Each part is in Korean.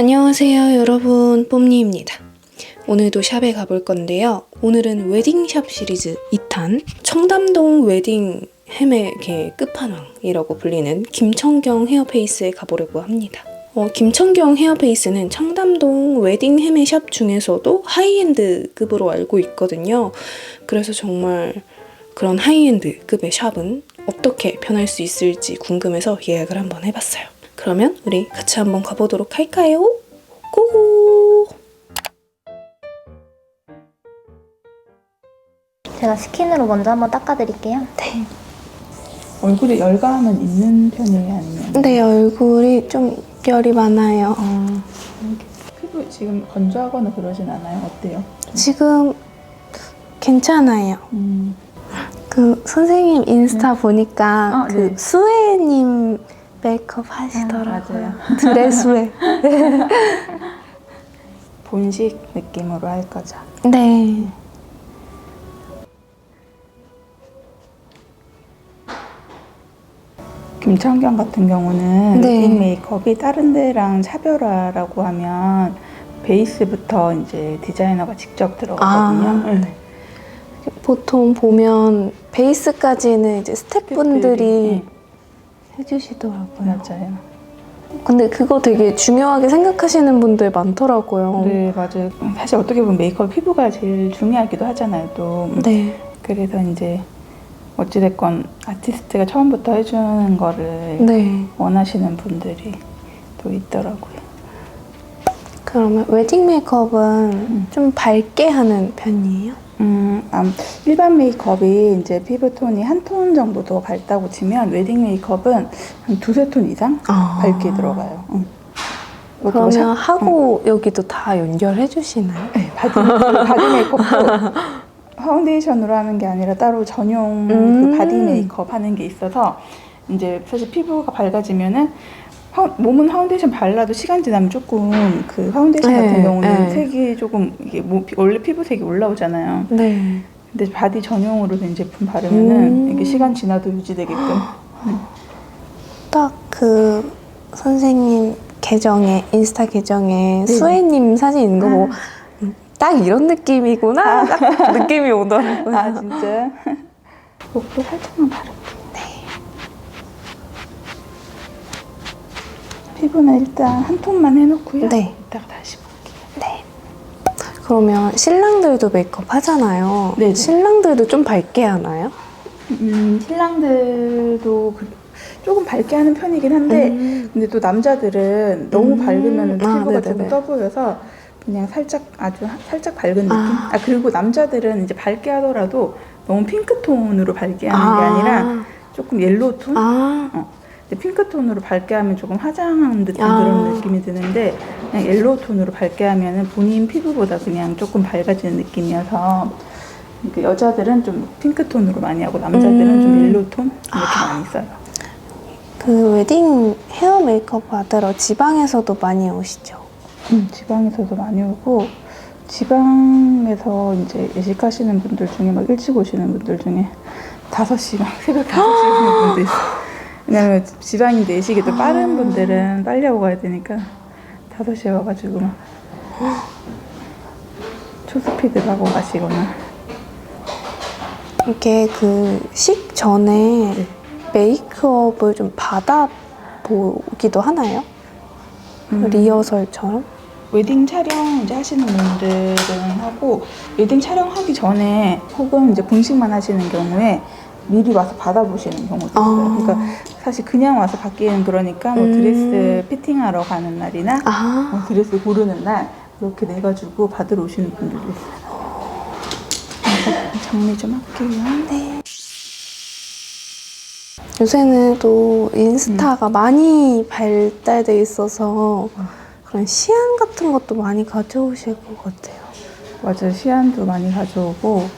안녕하세요 여러분. 뽐니입니다. 오늘도 샵에 가볼 건데요. 오늘은 웨딩샵 시리즈 2탄 청담동 웨딩 헤매의 끝판왕이라고 불리는 김청경 헤어페이스에 가보려고 합니다. 어, 김청경 헤어페이스는 청담동 웨딩 헤매샵 중에서도 하이엔드급으로 알고 있거든요. 그래서 정말 그런 하이엔드급의 샵은 어떻게 변할 수 있을지 궁금해서 예약을 한번 해봤어요. 그러면 우리 같이 한번 가보도록 할까요? 고고! 제가 스킨으로 먼저 한번 닦아드릴게요. 네. 얼굴에 열감은 있는 편이에요, 아니면? 내 얼굴이 좀 열이 많아요. 아, 피부 지금 건조하거나 그러진 않아요? 어때요? 지금 괜찮아요. 음, 그 선생님 인스타 보니까 아, 그 네. 수혜님 메이크업 하시더라고요. 맞아요. 드레스웨. 본식 느낌으로 할 거죠. 네. 김청경 같은 경우는 네. 웨딩 메이크업이 다른 데랑 차별화라고 하면 베이스부터 이제 디자이너가 직접 들어가거든요. 아, 응. 보통 보면 베이스까지는 이제 스태프분들이 네, 해주시더라고요. 맞아요. 근데 그거 되게 중요하게 생각하시는 분들 많더라고요. 네, 맞아요. 사실 어떻게 보면 메이크업 피부가 제일 중요하기도 하잖아요, 또. 네. 그래서 이제 어찌됐건 아티스트가 처음부터 해주는 거를 네. 원하시는 분들이 또 있더라고요. 그러면 웨딩 메이크업은 음. 좀 밝게 하는 편이에요? 음, 아, 일반 메이크업이 이제 피부 톤이 한 톤 정도 더 밝다고 치면 웨딩 메이크업은 한 두세 톤 이상 아. 밝게 들어가요. 응. 그러면 샤- 하고 여기도 다 연결해 주시나요? 네, 바디, 바디 메이크업도 파운데이션으로 하는 게 아니라 따로 전용 음. 그 바디 메이크업 하는 게 있어서 이제 사실 피부가 밝아지면은 파- 몸은 파운데이션 발라도 시간 지나면 조금 그 파운데이션 네, 같은 경우는 네. 색이 조금 이게 뭐 피- 원래 피부색이 올라오잖아요. 네. 근데 바디 전용으로 된 제품 바르면은 음. 이게 시간 지나도 유지되게끔 딱 그 선생님 계정에 인스타 계정에 네. 수혜님 사진 있는 거 보고 아. 음, 딱 이런 느낌이구나 딱 느낌이 오더라고요. 아 진짜 목도 살짝만 바를게. 피부는 일단 한 톤만 해놓고요. 네. 이따가 다시 볼게요. 네. 그러면 신랑들도 메이크업 하잖아요. 네네. 신랑들도 좀 밝게 하나요? 음, 신랑들도 그- 조금 밝게 하는 편이긴 한데 음. 근데 또 남자들은 너무 음. 밝으면 아, 피부가 네네네. 조금 떠 보여서 그냥 살짝 아주 하- 살짝 밝은 느낌. 아. 아, 그리고 남자들은 이제 밝게 하더라도 너무 핑크 톤으로 밝게 하는 게 아니라 조금 옐로우 톤. 아, 근데 핑크 톤으로 밝게 하면 조금 화장한 듯한 아. 그런 느낌이 드는데 그냥 옐로우 톤으로 밝게 하면은 본인 피부보다 그냥 조금 밝아지는 느낌이어서 그 여자들은 좀 핑크 톤으로 많이 하고 남자들은 음. 좀 옐로우 톤 이렇게 아. 많이 써요. 그 웨딩 헤어 메이크업 받으러 지방에서도 많이 오시죠? 음, 지방에서도 많이 오고 지방에서 이제 예식하시는 분들 중에 막 일찍 오시는 분들 중에 5시 막 새벽 5시에 오시는 분들 있어요. 왜냐면 지방인데 예식이 또 빠른 분들은 빨리 하고 가야 되니까 5시에 와가지고 막 초스피드를 하고 가시거나 이렇게 그 식 전에 네. 메이크업을 좀 받아보기도 하나요? 음. 리허설처럼? 웨딩 촬영 이제 하시는 분들은 하고 웨딩 촬영하기 전에 혹은 이제 본식만 하시는 경우에 미리 와서 받아보시는 경우도 있어요. 아. 그러니까 사실 그냥 와서 받기에는 그러니까 뭐 음. 드레스 피팅하러 가는 날이나 아, 뭐 드레스 고르는 날 이렇게 내 가지고 받으러 오시는 분들도 있어요. 그래서 정리 좀 할게요. 네. 요새는 또 인스타가 많이 발달돼 있어서 그런 시안 같은 것도 많이 가져오실 것 같아요. 맞아요. 시안도 많이 가져오고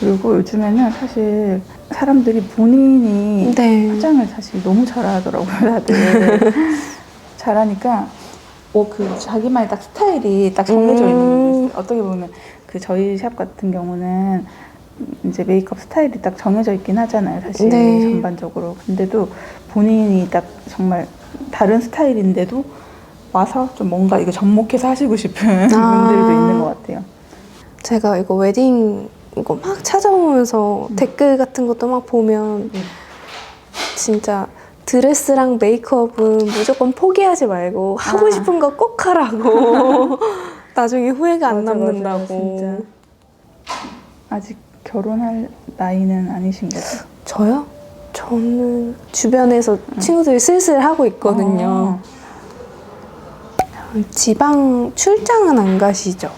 그리고 요즘에는 사실 사람들이 본인이 네. 화장을 사실 너무 잘하더라고요, 다들. 잘하니까, 어, 그, 자기만의 딱 스타일이 딱 정해져 있는 음. 어떻게 보면, 그, 저희 샵 같은 경우는, 이제 메이크업 스타일이 딱 정해져 있긴 하잖아요, 사실. 네. 전반적으로. 근데도 본인이 딱 정말 다른 스타일인데도 와서 좀 뭔가 이거 접목해서 하시고 싶은 아. 분들도 있는 것 같아요. 제가 이거 웨딩 이거 막 찾 아보면서 댓글 같은 것도 막 보면 음. 진짜 드레스랑 메이크업은 무조건 포기하지 말고 하고 아. 싶은 거 꼭 하라고 나중에 후회가 안 맞아, 맞아, 남는다고 진짜. 아직 결혼할 나이는 아니신 거죠? 저요? 저는 주변에서 친구들이 슬슬 하고 있거든요. 지방 출장은 안 가시죠?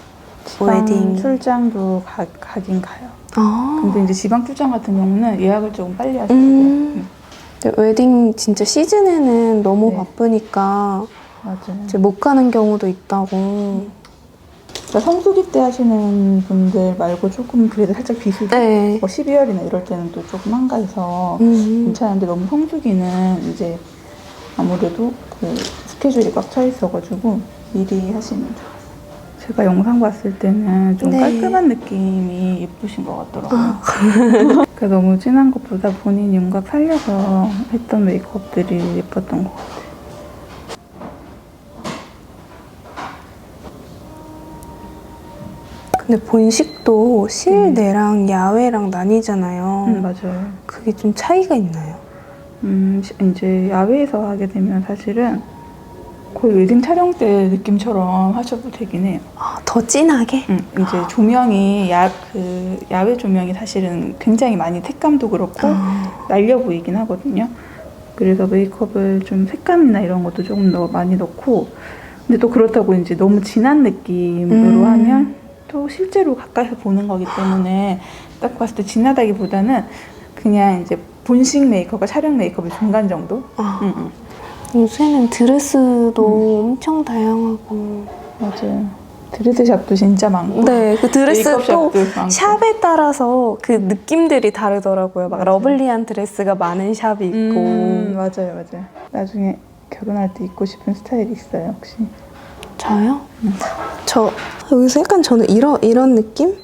지방 웨딩. 출장도 가, 가긴 가요. 아. 근데 이제 지방 출장 같은 경우는 예약을 조금 빨리 하셔야 돼요. 음. 근데 웨딩 진짜 시즌에는 너무 네. 바쁘니까 맞아요. 이제 못 가는 경우도 있다고. 그러니까 성수기 때 하시는 분들 말고 조금 그래도 살짝 비수기 네. 뭐 12월이나 이럴 때는 또 조금 한가해서 음. 괜찮은데 너무 성수기는 이제 아무래도 그 스케줄이 꽉 차 있어가지고 미리 하시면 좋아요. 제가 영상 봤을 때는 좀 네. 깔끔한 느낌이 예쁘신 것 같더라고요. 그러니까 너무 진한 것보다 본인 윤곽 살려서 했던 메이크업들이 예뻤던 것 같아요. 근데 본식도 실내랑 야외랑 나뉘잖아요. 음, 맞아요. 그게 좀 차이가 있나요? 음, 시- 이제 야외에서 하게 되면 사실은 거의 웨딩 촬영 때 느낌처럼 하셔도 되긴 해요. 아, 더 진하게? 음, 이제 조명이 야, 그 야외 조명이 사실은 굉장히 많이 색감도 그렇고 아. 날려 보이긴 하거든요. 그래서 메이크업을 좀 색감이나 이런 것도 조금 더 많이 넣고 근데 또 그렇다고 이제 너무 진한 느낌으로 음. 하면 또 실제로 가까이서 보는 거기 때문에 딱 봤을 때 진하다기보다는 그냥 이제 본식 메이크업과 촬영 메이크업의 중간 정도? 아. 응, 응. 요새는 드레스도 음. 엄청 다양하고. 맞아요. 드레스 샵도 진짜 많고 네, 그 드레스도 메이크업 샵도 많고. 샵에 따라서 그 느낌들이 다르더라고요. 막 맞아요. 러블리한 드레스가 많은 샵이 있고. 음, 맞아요, 맞아요. 나중에 결혼할 때 입고 싶은 스타일이 있어요, 혹시? 저요? 음. 저 여기서 약간 저는 이런 이런 느낌?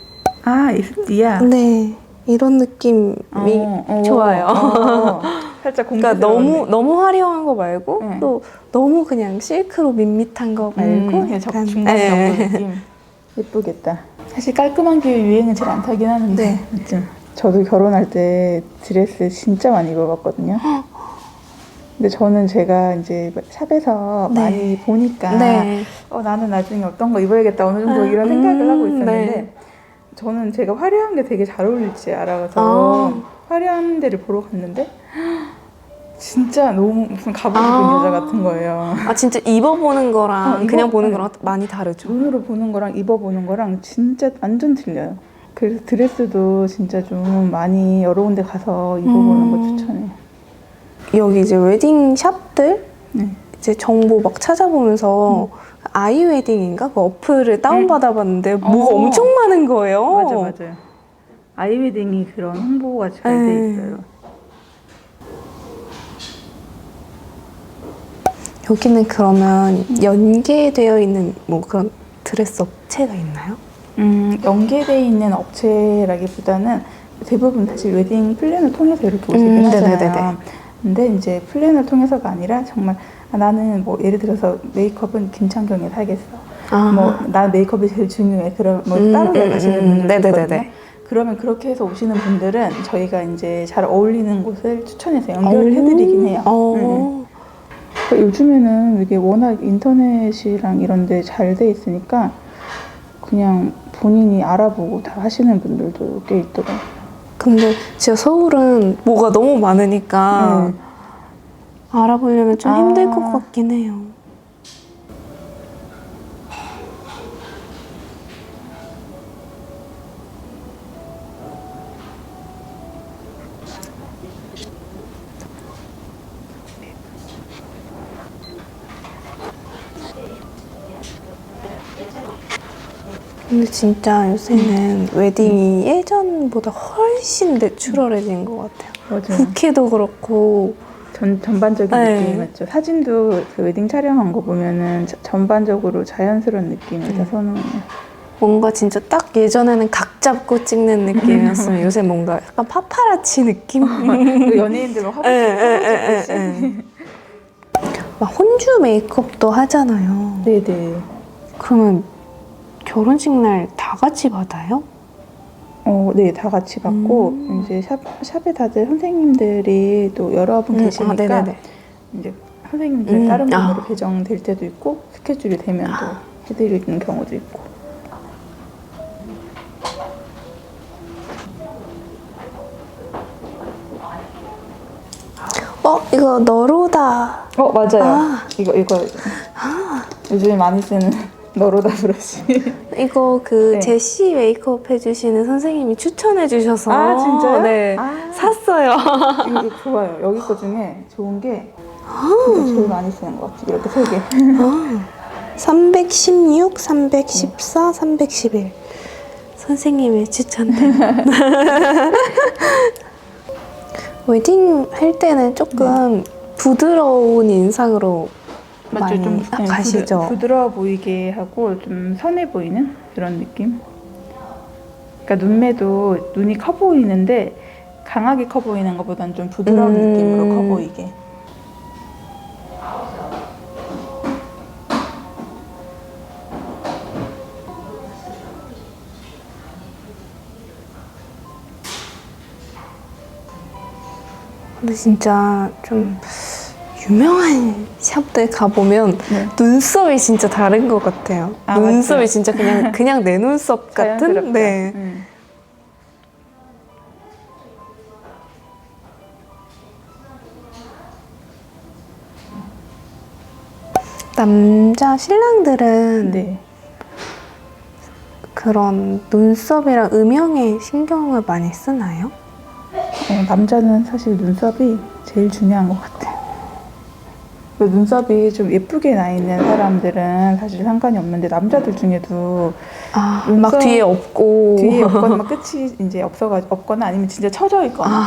아, 이스티야. 네, 이런 느낌이 어, 어, 좋아요. 어. 살짝 공기 그러니까 너무 너무 화려한 거 말고 네. 또 너무 그냥 실크로 밋밋한 거 말고 음, 그냥 적- 약간 중간 네. 정도 느낌. 예쁘겠다. 사실 깔끔한 게 유행은 잘 안 타긴 하는데. 네. 맞죠? 저도 결혼할 때 드레스 진짜 많이 입어봤거든요. 근데 저는 제가 이제 샵에서 네. 많이 보니까 네. 어, 나는 나중에 어떤 거 입어야겠다 어느 정도 아, 이런 생각을 음, 하고 있었는데 네. 저는 제가 화려한 게 되게 잘 어울릴지 알아서 아. 화려한 데를 보러 갔는데 진짜 너무 무슨 갑옷 입은 아. 여자 같은 거예요. 아 진짜 입어보는 거랑 어, 이거- 그냥 보는 네. 거랑 많이 다르죠. 눈으로 보는 거랑 입어보는 거랑 진짜 완전 틀려요. 그래서 드레스도 진짜 좀 많이 여러 군데 가서 입어보는 거 음. 추천해요. 여기 이제 웨딩 샵들 네. 이제 정보 막 찾아보면서 아이 웨딩인가 그 어플을 다운 받아봤는데 뭐가 어. 엄청 많은 거예요. 맞아 맞아요. 아이웨딩이 그런 홍보가 잘돼 네. 있어요. 여기는 그러면 연계되어 있는 뭐 그런 드레스 업체가 있나요? 음, 연계돼 있는 업체라기보다는 대부분 사실 웨딩 플랜을 통해서 이렇게 오시긴 음, 하잖아요. 네네네네. 근데 이제 플랜을 통해서가 아니라 정말 아, 나는 뭐 예를 들어서 메이크업은 김창경에 살겠어. 아, 뭐나 메이크업이 제일 중요해. 그럼 뭐 음, 따로 음, 가시는 음, 분들 네네네네. 있거든요. 그러면 그렇게 해서 오시는 분들은 저희가 이제 잘 어울리는 곳을 추천해서 연결을 해드리긴 해요. 어. 음, 음. 그러니까 요즘에는 이게 워낙 인터넷이랑 이런 데 잘 돼 있으니까 그냥 본인이 알아보고 다 하시는 분들도 꽤 있더라고요. 근데 진짜 서울은 뭐가 너무 많으니까 네. 알아보려면 좀 아. 힘들 것 같긴 해요. 근데 진짜 요새는 웨딩이 예전보다 훨씬 내추럴해진 것 같아요. 맞아요. 부케도 그렇고 전, 전반적인 네. 느낌이 맞죠. 사진도 그 웨딩 촬영한 거 보면은 자- 전반적으로 자연스러운 느낌을 다 음. 선호해요. 뭔가 진짜 딱 예전에는 각 잡고 찍는 느낌이었으면 요새 뭔가 약간 파파라치 느낌? 그 연예인들 막 화보 예, 찍고 예, 예. 막 혼주 메이크업도 하잖아요. 네네. 그러면 결혼식 날 다 같이 받아요? 어, 네, 다 같이 받고 음. 이제 샵, 샵에 다들 선생님들이 또 여러 분 계시니까 아, 네네네. 이제 선생님들 음, 다른 아. 분으로 배정될 때도 있고 스케줄이 되면 또 해드리는 경우도 있고. 어, 이거 너로다. 어 맞아요. 아. 이거 이거 요즘에 많이 쓰는 너로다 브러쉬. 이거 그 네. 제시 메이크업 해주시는 선생님이 추천해 주셔서 아, 진짜요? 네 아. 샀어요. 이거 이거 좋아요. 여기 거 중에 좋은 게 이거 제일 많이 쓰는 것 같아요. 이렇게 세 개. 316, 314, 311 선생님의 추천템. 웨딩 할 때는 조금 부드러운 인상으로 많이 좀 네, 가시죠. 부드, 부드러워 보이게 하고 좀 선해 보이는 그런 느낌. 그러니까 눈매도 눈이 커 보이는데 강하게 커 보이는 것보다는 좀 부드러운 음. 느낌으로 커 보이게. 근데 진짜 좀 유명한 샵들 가보면 네. 눈썹이 진짜 다른 것 같아요. 아, 눈썹이 맞죠. 진짜 그냥 그냥 내 눈썹 같은. 네. 음. 남자 신랑들은 네. 그런 눈썹이랑 음영에 신경을 많이 쓰나요? 어, 남자는 사실 눈썹이 제일 중요한 것 같아요. 그 눈썹이 좀 예쁘게 나 있는 사람들은 사실 상관이 없는데 남자들 중에도 아, 막 뒤에 없고 뒤에 없거나 막 끝이 이제 없어가 없거나 아니면 진짜 처져 있거나. 아,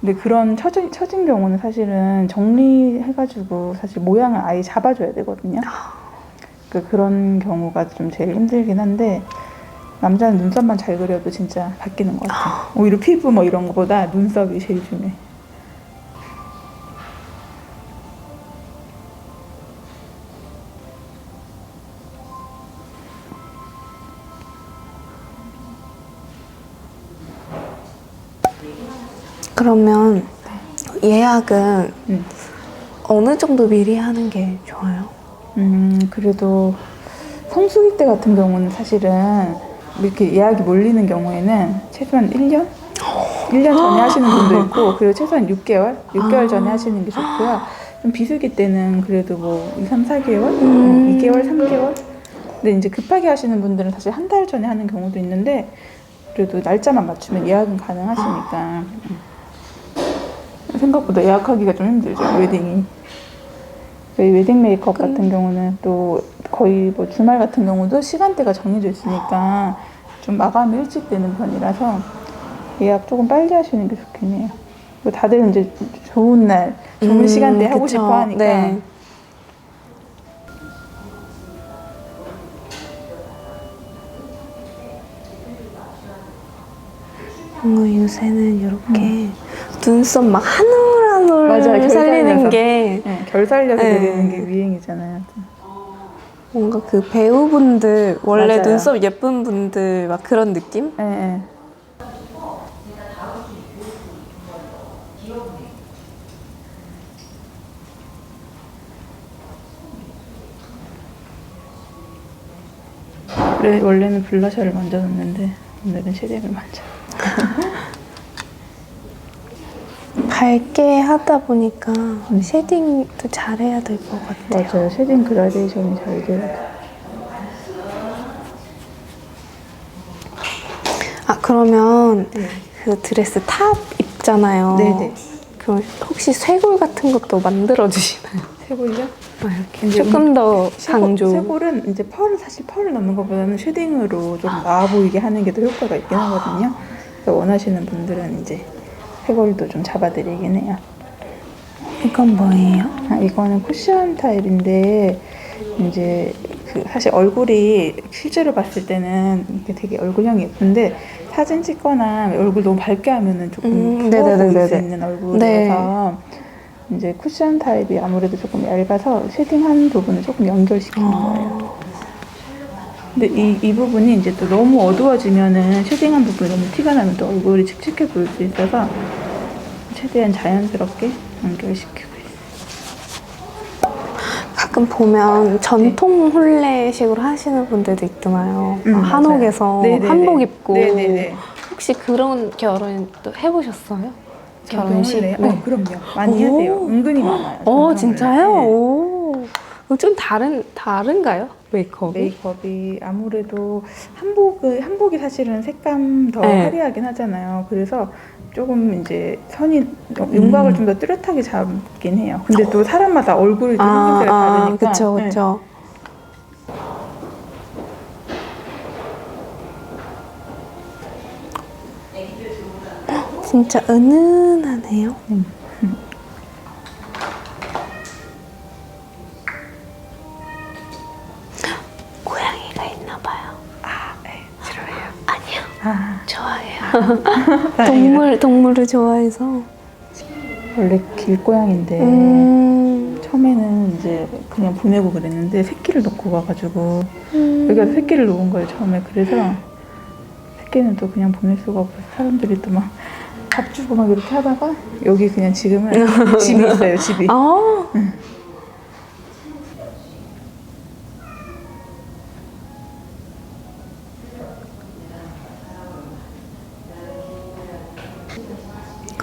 근데 그런 처진, 처진 경우는 사실은 정리해가지고 사실 모양을 아예 잡아줘야 되거든요. 그 그런 경우가 좀 제일 힘들긴 한데 남자는 눈썹만 잘 그려도 진짜 바뀌는 것 같아요. 오히려 피부 뭐 이런 거보다 눈썹이 제일 중요해. 그러면 예약은 음. 어느 정도 미리 하는 게 좋아요? 음, 그래도 성수기 때 같은 경우는 사실은 이렇게 예약이 몰리는 경우에는 최소한 1년? 1년 전에 하시는 분도 있고, 그리고 최소한 6개월? 6개월 전에 하시는 게 좋고요. 좀 비수기 때는 그래도 뭐 2, 3, 4개월? 음. 2개월, 3개월? 근데 이제 급하게 하시는 분들은 사실 한 달 전에 하는 경우도 있는데, 그래도 날짜만 맞추면 예약은 가능하시니까. 음. 생각보다 예약하기가 좀 힘들죠, 웨딩이. 저희 웨딩 메이크업 같은 경우는 또 거의 뭐 주말 같은 경우도 시간대가 정해져 있으니까 좀 마감이 일찍 되는 편이라서 예약 조금 빨리 하시는 게 좋긴 해요. 뭐 다들 이제 좋은 날, 좋은 음, 시간대 하고 그쵸. 싶어 하니까. 네. 뭔가 요새는 이렇게 눈썹 막 한올 맞아요, 살리는 살려서. 게 네, 결 살려서 네. 그리는 게 유행이잖아요. 뭔가 그 배우분들 원래 맞아요. 눈썹 예쁜 분들 막 그런 느낌? 원래, 원래는 블러셔를 먼저 넣는데 오늘은 쉐딩을 먼저. 밝게 하다 보니까 쉐딩도 잘해야 될 것 같아요. 맞아요. 쉐딩 그라데이션이 잘 돼요. 아 그러면 그 드레스 탑 입잖아요. 네네. 그럼 혹시 쇄골 같은 것도 만들어 주시나요? 쇄골요? 아, 이렇게 이제 조금 더 강조. 쇄골은 이제 펄을 사실 펄을 넣는 것보다는 쉐딩으로 좀 나아 보이게 하는 게 더 효과가 있긴 하거든요. 그래서 원하시는 분들은 이제 쇄골도 좀 잡아드리긴 해요. 이건 뭐예요? 아, 이거는 쿠션 타입인데 이제 그 사실 얼굴이 실제로 봤을 때는 이게 되게 얼굴형이 예쁜데 사진 찍거나 얼굴 너무 밝게 하면은 조금 음, 부어 보일 수. 있는 얼굴이라서 이제 쿠션 타입이 아무래도 조금 얇아서 쉐딩한 부분을 조금 연결시키는 거예요. 근데 이, 이 부분이 이제 또 너무 어두워지면은 쉐딩한 부분이 너무 티가 나면 또 얼굴이 칙칙해 보일 수 있어서 최대한 자연스럽게 연결시키고 있어요. 가끔 보면 전통 혼례식으로 하시는 분들도 있잖아요. 음. 한옥에서 네네네. 한복 입고. 네네네. 혹시 그런 결혼 또 해보셨어요? 결혼식? 네. 네. 어, 그럼요. 많이 오. 하세요. 은근히 많아요. 어. 진짜요? 네. 오. 좀 다른, 다른가요? 메이크업이? 메이크업이 아무래도 한복을 한복이 사실은 색감 더 네. 화려하긴 하잖아요. 그래서 조금 이제 선이 윤곽을 음. 좀더 뚜렷하게 잡긴 해요. 근데 또 사람마다 얼굴이 좀 아, 생김새가 아, 다르니까. 그쵸, 네. 그쵸. 진짜 은은하네요. 음. 동물, 동물을 좋아해서. 원래 길고양인데 음, 처음에는 이제 그냥 보내고 그랬는데 새끼를 놓고 가가지고 음. 여기가 새끼를 놓은 거예요 처음에. 그래서 새끼는 또 그냥 보낼 수가 없어서 사람들이 또 막 밥 주고 막 이렇게 하다가 여기 그냥 지금은 집이 있어요 집이. 아,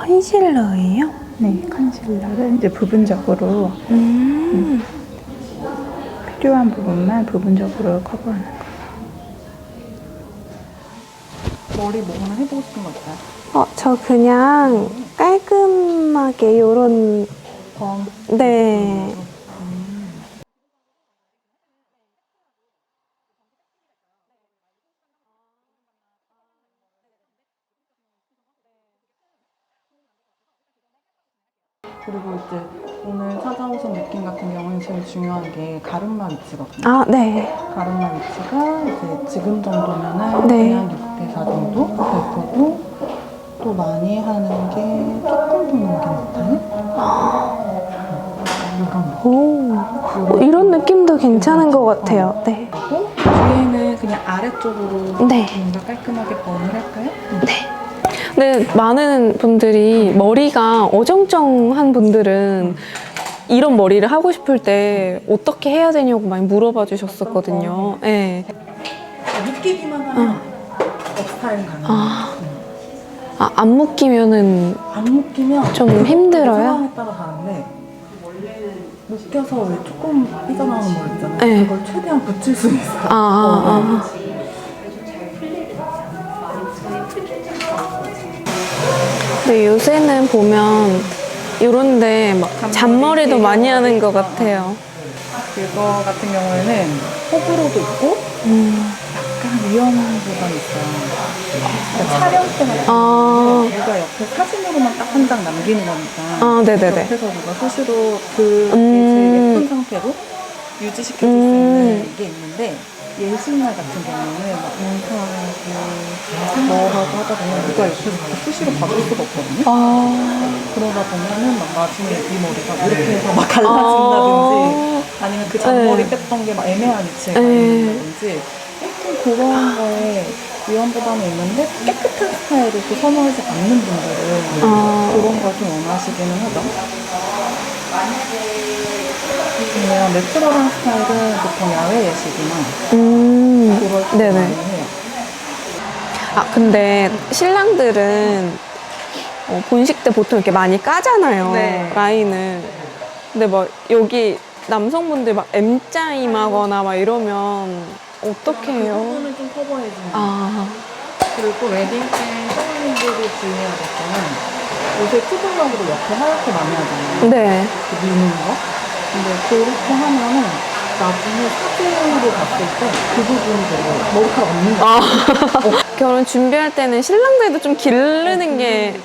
컨실러예요? 네 컨실러를 이제 부분적으로 음. 필요한 부분만 부분적으로 커버하는 거 머리 뭐 하나 해보고 싶은 거 있어요? 어, 저 그냥 깔끔하게 요런, 검 네. 중요한 게 가르마 위치거든요. 아, 네. 가르마 위치가 이제 지금 정도면은 네. 그냥 6대 4 정도 될 거고 또 많이 하는 게 조금 더 넘게 나타요 이런 오, 어, 이런 느낌도 괜찮은 것 같아요. 네. 거고 뒤에는 그냥 아래쪽으로 네. 뭔가 깔끔하게 번을 할까요? 근데 많은 분들이 머리가 어정쩡한 분들은 이런 머리를 하고 싶을 때 어떻게 해야 되냐고 많이 물어봐 주셨었거든요. 네. 묶이기만 하면 업스타일 가능. 아, 아, 안 묶이면은 안 묶이면 좀 힘들어요? 상황에 따라 다른데 묶여서 왜 조금 삐져나오는 머리 있잖아요. 네. 그걸 최대한 붙일 수 있어요. 아, 아, 아. 근데 요새는 보면 이런데 막 잔머리도 많이 하는 것 같아요. 그거 같은 경우에는 호불호도 있고 음. 약간 위험한 부분이 있어요. 그러니까 촬영 때문에 아, 누가 옆에 사진으로만 딱 한 장 남기는 거니까 아, 네네네. 옆에서 누가 스스로 그 음. 제일 예쁜 상태로 유지시켜줄 수 음. 있는 게 있는데 예술날 같은 경우는 막 인사하고 뭐 하고 하다 보면 누가 옆에서 다 수시로 봐줄 수가 없거든요. 아, 그러다 보면은 막 나중에 이 머리가 이렇게 해서 막 갈라진다든지 아 니면 그 잔머리 네. 뺐던 게 막 애매한 위치에 가 네. 있는다든지 하여튼 그런 거에 위험부담이 있는데 깨끗한 스타일을 또 선호하지 않는 분들은 아. 그런 걸 좀 원하시기는 하죠. 그냥 내추럴한 스타일은 보통 야외 예식이나 음, 그럴 때 네네. 많이 해요. 아, 근데 신랑들은 어, 본식 때 보통 이렇게 많이 까잖아요. 네. 라인을. 근데 막 여기 남성분들 막 M자 임하거나 막 이러면 어떻게 그 해요? 부분을 좀 커버해주는 아, 그리고 웨딩 때 신부님들이 주의해야 될 거는 요새 투블럭으로 옆에 하얗게 많이 하잖아요. 네. 그 미는 거. 근데 그렇게 하면은 나중에 사진으로 봤을 때 그 부분이 되게 머리카락 없는 거 아, 결혼 준비할 때는 신랑들도 좀 기르는 게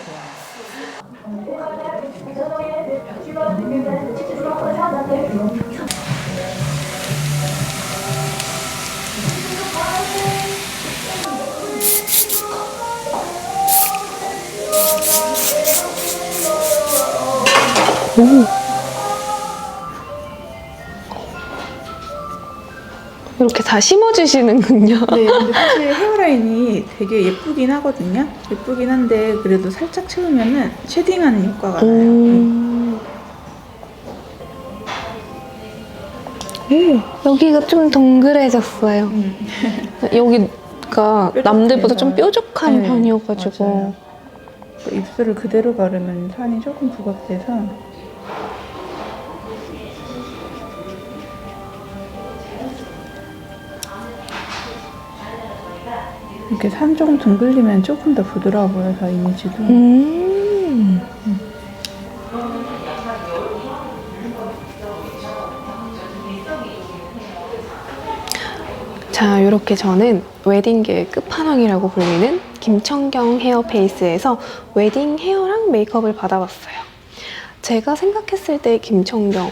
이렇게 다 심어주시는군요. 네, 근데 사실 헤어라인이 되게 예쁘긴 하거든요. 예쁘긴 한데 그래도 살짝 채우면은 쉐딩하는 효과가 나요. 음. 오, 여기가 좀 동그래졌어요. 음. 여기가 남들보다 좀 뾰족한 네, 편이어가지고. 맞아요. 입술을 그대로 바르면 산이 조금 부각돼서 이렇게 산 조금 둥글리면 조금 더 부드러워 보여서 이미지도 음. 자, 이렇게 저는 웨딩계의 끝판왕이라고 불리는 김청경 헤어 페이스에서 웨딩 헤어랑 메이크업을 받아봤어요. 제가 생각했을 때 김청경의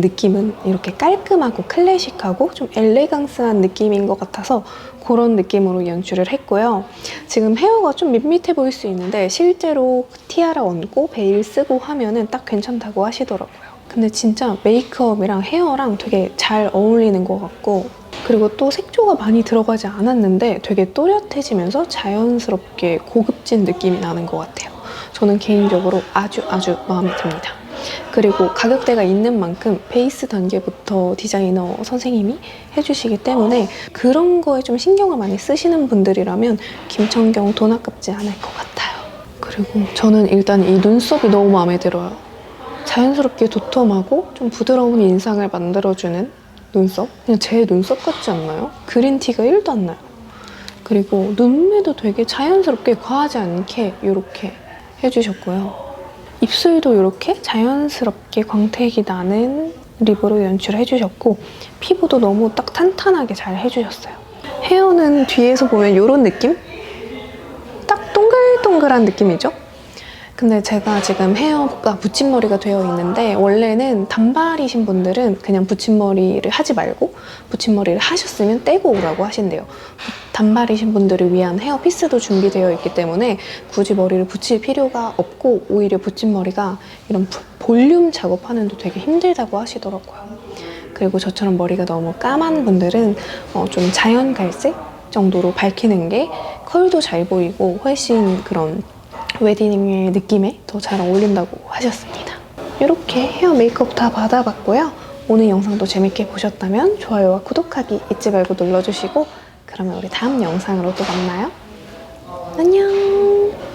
느낌은 이렇게 깔끔하고 클래식하고 좀 엘레강스한 느낌인 것 같아서 그런 느낌으로 연출을 했고요. 지금 헤어가 좀 밋밋해 보일 수 있는데 실제로 티아라 얹고 베일 쓰고 하면은 딱 괜찮다고 하시더라고요. 근데 진짜 메이크업이랑 헤어랑 되게 잘 어울리는 것 같고 그리고 또 색조가 많이 들어가지 않았는데 되게 또렷해지면서 자연스럽게 고급진 느낌이 나는 것 같아요. 저는 개인적으로 아주 아주 마음에 듭니다. 그리고 가격대가 있는 만큼 베이스 단계부터 디자이너 선생님이 해주시기 때문에 그런 거에 좀 신경을 많이 쓰시는 분들이라면 김청경 돈 아깝지 않을 것 같아요. 그리고 저는 일단 이 눈썹이 너무 마음에 들어요. 자연스럽게 도톰하고 좀 부드러운 인상을 만들어주는 눈썹? 그냥 제 눈썹 같지 않나요? 그린티가 1도 안 나요. 그리고 눈매도 되게 자연스럽게 과하지 않게 이렇게 해주셨고요. 입술도 이렇게 자연스럽게 광택이 나는 립으로 연출을 해주셨고 피부도 너무 딱 탄탄하게 잘 해주셨어요. 헤어는 뒤에서 보면 이런 느낌? 딱 동글동글한 느낌이죠? 근데 제가 지금 헤어가 붙임머리가 되어 있는데 원래는 단발이신 분들은 그냥 붙임머리를 하지 말고 붙임머리를 하셨으면 떼고 오라고 하신대요. 단발이신 분들을 위한 헤어 피스도 준비되어 있기 때문에 굳이 머리를 붙일 필요가 없고 오히려 붙임머리가 이런 부- 볼륨 작업하는 데 되게 힘들다고 하시더라고요. 그리고 저처럼 머리가 너무 까만 분들은 어, 좀 자연 갈색 정도로 밝히는 게 컬도 잘 보이고 훨씬 그런 웨딩의 느낌에 더 잘 어울린다고 하셨습니다. 이렇게 헤어 메이크업 다 받아봤고요. 오늘 영상도 재밌게 보셨다면 좋아요와 구독하기 잊지 말고 눌러주시고 그러면 우리 다음 영상으로 또 만나요. 안녕!